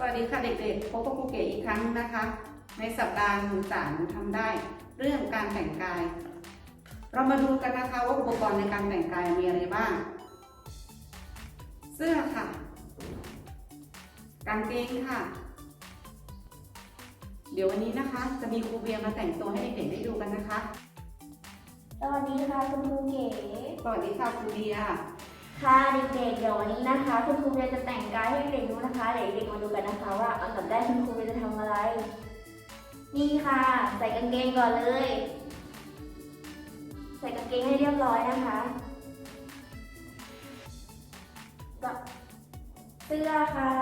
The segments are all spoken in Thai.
สวัสดีค่ะเด็กๆ พบกับครูเก๋อีกครั้งนะคะ ในสัปดาห์หนูสามทำได้เรื่องการแต่งกาย เรามาดูกันนะคะว่าอุปกรณ์ในการแต่งกายมีอะไรบ้าง เสื้อค่ะ กางเกงค่ะ เดี๋ยววันนี้นะคะ จะมีครูเบียร์มาแต่งตัวให้เด็กๆได้ดูกันนะคะ สวัสดีค่ะคุณครูเก๋ สวัสดีค่ะครูเบียร์ ค่ะเด็กๆเดี๋ยววันนี้นะคะ คุณครูเบียร์จะแต่งกายให้เด็กดูนะคะเดี๋ยวเด็กๆมาดูกันนะคะว่าอันดับแรกคุณครูเบียร์จะทำอะไร นี่ค่ะ ใส่กางเกงก่อนเลย ใส่กางเกงให้เรียบร้อยนะคะก็เสื้อค่ะ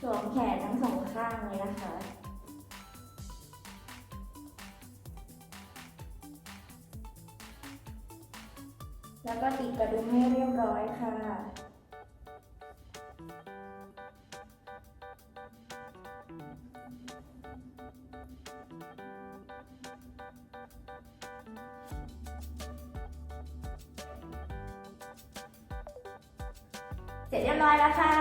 สวมแขนทั้งสองข้างเลยนะคะ แล้วก็ติดกระดุมให้เรียบร้อยค่ะ เสร็จเรียบร้อยแล้วค่ะ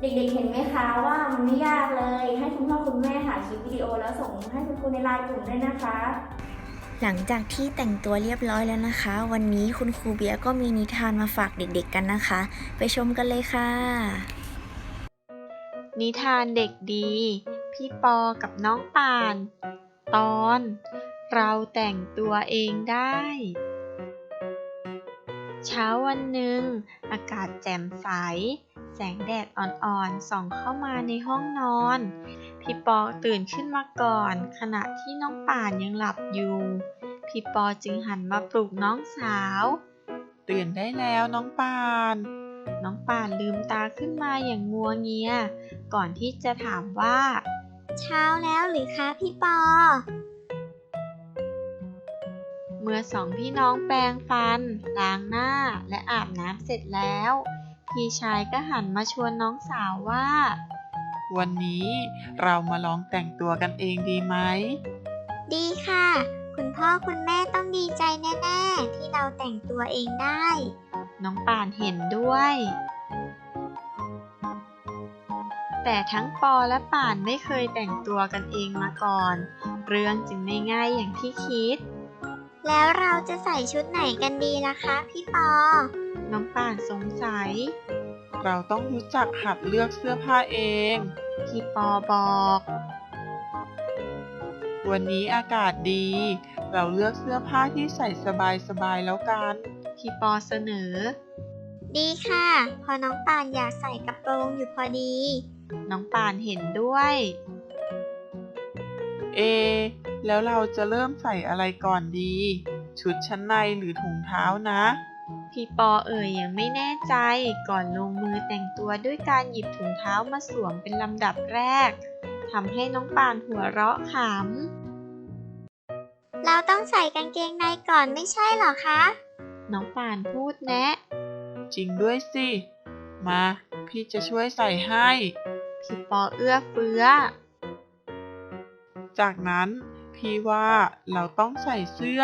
เด็กๆเห็นไหมคะว่ามันไม่ยากเลย ให้คุณพ่อคุณแม่ถ่ายคลิปวิดีโอแล้วส่งให้คุณครูในไลน์กลุ่มด้วยนะคะ หลังจากที่แต่งตัวเรียบร้อยแล้วนะคะ วันนี้คุณครูเบียก็มีนิทานมาฝากเด็กๆกันนะคะ ไปชมกันเลยค่ะ นิทานเด็กดี พี่ปอกับน้องป่าน ตอน เราแต่งตัวเองได้ เช้าวันหนึ่ง อากาศแจ่มใส แสงแดดอ่อนๆส่องเข้ามาในห้องนอน พี่ปอตื่นขึ้นมาก่อน ขณะที่น้องป่านยังหลับอยู่ พี่ปอจึงหันมาปลุกน้องสาว ตื่นได้แล้วน้องปาน น้องป่านลืมตาขึ้นมาอย่างงัวเงีย ก่อนที่จะถามว่า เช้าแล้วหรือคะพี่ปอ เมื่อสองพี่น้องแปรงฟัน ล้างหน้าและอาบน้ำเสร็จแล้ว พี่ชายก็หันมาชวนน้องสาวว่า วันนี้เรามาลองแต่งตัวกันเองดีไหม ดีค่ะ คุณพ่อคุณแม่ต้องดีใจแน่ ๆ ที่เราแต่งตัวเองได้ น้องป่านเห็นด้วย แต่ทั้งปอและป่านไม่เคยแต่งตัวกันเองมาก่อน เรื่องจึงไม่ง่ายอย่างที่คิด แล้วเราจะใส่ชุดไหนกันดีล่ะคะ พี่ปอ น้องป่านสงสัย เราต้องรู้จักหัดเลือกเสื้อผ้าเองพี่ปอบอก วันนี้อากาศดี เราเลือกเสื้อผ้าที่ใส่สบายๆแล้วกันพี่ปอเสนอ ดีค่ะ พอน้องปานอยากใส่กระโปรงอยู่พอดี น้องป่านเห็นด้วย เอ แล้วเราจะเริ่มใส่อะไรก่อนดี ชุดชั้นในหรือถุงเท้านะ พี่ปอเอ่ยยังไม่แน่ใจก่อนลงมือแต่งตัวด้วยการหยิบถุงเท้ามาสวมเป็นลำดับแรกทำให้น้องปานหัวเราะขเราต้องใส่กางเกงในก่อนไม่ใช่เหรอคะำน้องปานพูดแนะ จริงด้วยสิ มา พี่จะช่วยใส่ให้ พี่ปอเอื้อเฟื้อ จากนั้นพี่ว่าเราต้องใส่เสื้อ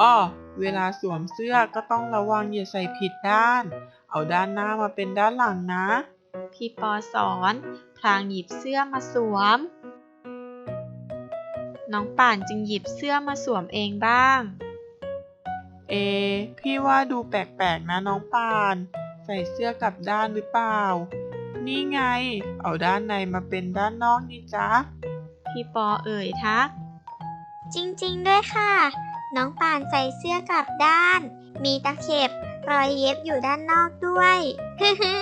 อ้อเวลาสวมเสื้อก็ต้องระวังอย่าใส่ผิดด้าน เอาด้านหน้ามาเป็นด้านหลังนะ พี่ปอสอนพลางหยิบเสื้อมาสวม น้องป่านจึงหยิบเสื้อมาสวมเองบ้าง เอ พี่ว่าดูแปลกๆนะน้องปาน ใส่เสื้อกลับด้านหรือเปล่า นี่ไง เอาด้านในมาเป็นด้านนอกนี่จ๊ะพี่ปอเอ่ยทัก จริงๆด้วยค่ะ น้องป่านใส่เสื้อกลับด้าน มีตะเข็บรอยเย็บอยู่ด้านนอกด้วยฮึฮึ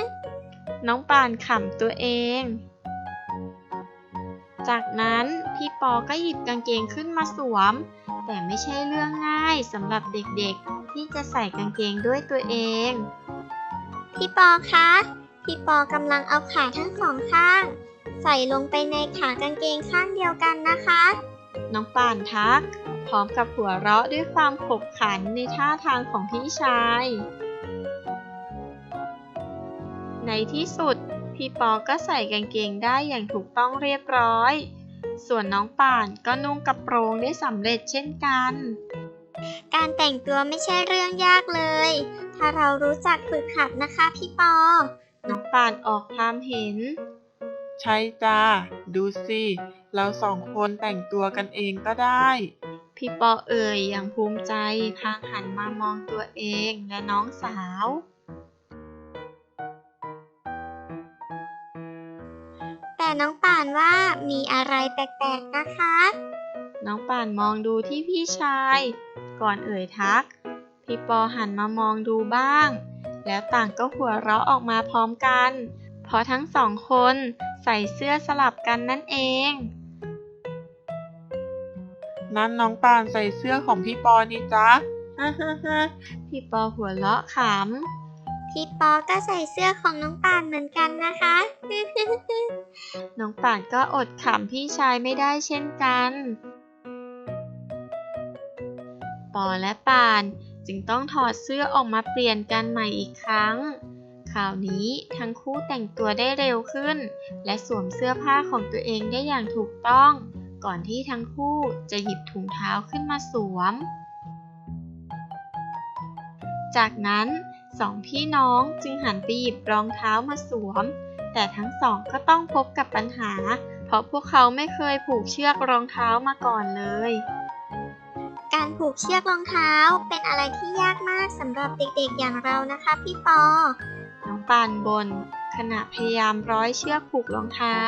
น้องป่านขำตัวเอง จากนั้นพี่ปอก็หยิบกางเกงขึ้นมาสวม แต่ไม่ใช่เรื่องง่ายสำหรับเด็กๆ ที่จะใส่กางเกงด้วยตัวเอง พี่ปอคะ พี่ปอกำลังเอาขาทั้งสองข้าง ใส่ลงไปในขากางเกงข้างเดียวกันนะคะ น้องป่านทักพ ร้อมกับหัวเราะด้วยความขบขันในท่าทางของพี่ชาย ในที่สุด พี่ปอก็ใส่กางเกงได้อย่างถูกต้องเรียบร้อย ส่วนน้องป่านก็นุ่งกระโปรงได้สำเร็จเช่นกัน การแต่งตัวไม่ใช่เรื่องยากเลย ถ้าเรารู้จักฝึกหัดนะคะพี่ปอ น้องป่านออกความเห็นใช่จ้า ดูสิ เราสองคนแต่งตัวกันเองก็ได้ พี่ปอเอ่ยอย่างภูมิใจพลางหันมามองตัวเองและน้องสาว แต่น้องป่านว่ามีอะไรแปลกๆนะคะ น้องป่านมองดูที่พี่ชาย ก่อนเอ่ยทัก พี่ปอหันมามองดูบ้าง แล้วต่างก็หัวเราะออกมาพร้อมกัน เพราะทั้งสองคนใส่เสื้อสลับกันนั่นเอง นั้นน้องปานใส่เสื้อของพี่ปอนี่จ๊ะฮ่าฮ่าฮ่าพี่ปอหัวเราะขพี่ปอก็ใส่เสื้อของน้องป่านเหมือนกันนะคะำน้องป่านก็อดขำพี่ชายไม่ได้เช่นกัน ปอและป่านจึงต้องถอดเสื้อออกมาเปลี่ยนกันใหม่อีกครั้ง คราวนี้ทั้งคู่แต่งตัวได้เร็วขึ้น และสวมเสื้อผ้าของตัวเองได้อย่างถูกต้อง ก่อนที่ทั้งคู่จะหยิบถุงเท้าขึ้นมาสวม จากนั้นสองพี่น้องจึงหันไปหยิบรองเท้ามาสวม แต่ทั้งสองก็ต้องพบกับปัญหา เพราะพวกเขาไม่เคยผูกเชือกรองเท้ามาก่อนเลย การผูกเชือกรองเท้าเป็นอะไรที่ยากมากสำหรับเด็กๆอย่างเรานะคะพี่ปอ น้องปานบนขณะพยายามร้อยเชือกผูกรองเท้า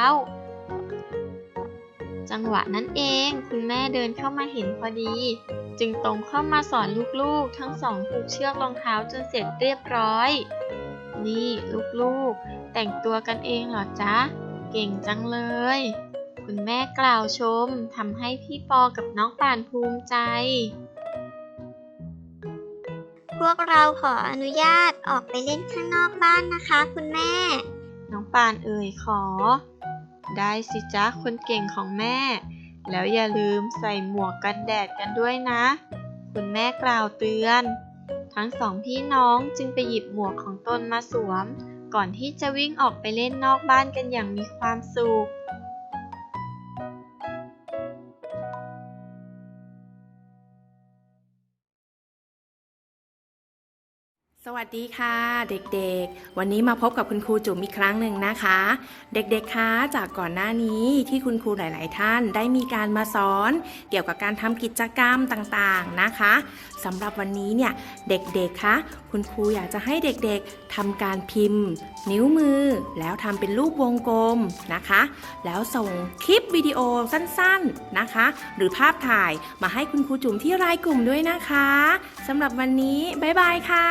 จังหวะนั้นเอง คุณแม่เดินเข้ามาเห็นพอดี จึงตรงเข้ามาสอนลูกๆ ทั้งสองผูกเชือกรองเท้าจนเสร็จเรียบร้อย นี่ลูกๆ แต่งตัวกันเองเหรอจ๊ะ เก่งจังเลย คุณแม่กล่าวชมทำให้พี่ปอกับน้องป่านภูมิใจ พวกเราขออนุญาตออกไปเล่นข้างนอกบ้านนะคะ คุณแม่ น้องปานเอ่ยขอ ได้สิจ้าคนเก่งของแม่ แล้วอย่าลืมใส่หมวกกันแดดกันด้วยนะ คุณแม่กล่าวเตือน ทั้งสองพี่น้องจึงไปหยิบหมวกของตนมาสวม ก่อนที่จะวิ่งออกไปเล่นนอกบ้านกันอย่างมีความสุข สวัสดีค่ะเด็กๆ วันนี้มาพบกับคุณครูจุ๋มอีกครั้งหนึ่งนะคะ เด็กๆคะจากก่อนหน้านี้ที่คุณครูหลาย ๆ ท่านได้มีการมาสอน เกี่ยวกับการทำกิจกรรมต่างๆนะคะสำหรับวันนี้เนี่ยเด็กๆคะคุณครูอยากจะให้เด็กๆ ทำการพิมพ์ นิ้วมือ แล้วทำเป็นรูปวงกลมนะคะ แล้วส่งคลิปวิดีโอสั้นๆนะคะ หรือภาพถ่ายมาให้คุณครูจุ๋มที่รายกลุ่มด้วยนะคะสำหรับวันนี้ บ๊ายบายค่ะ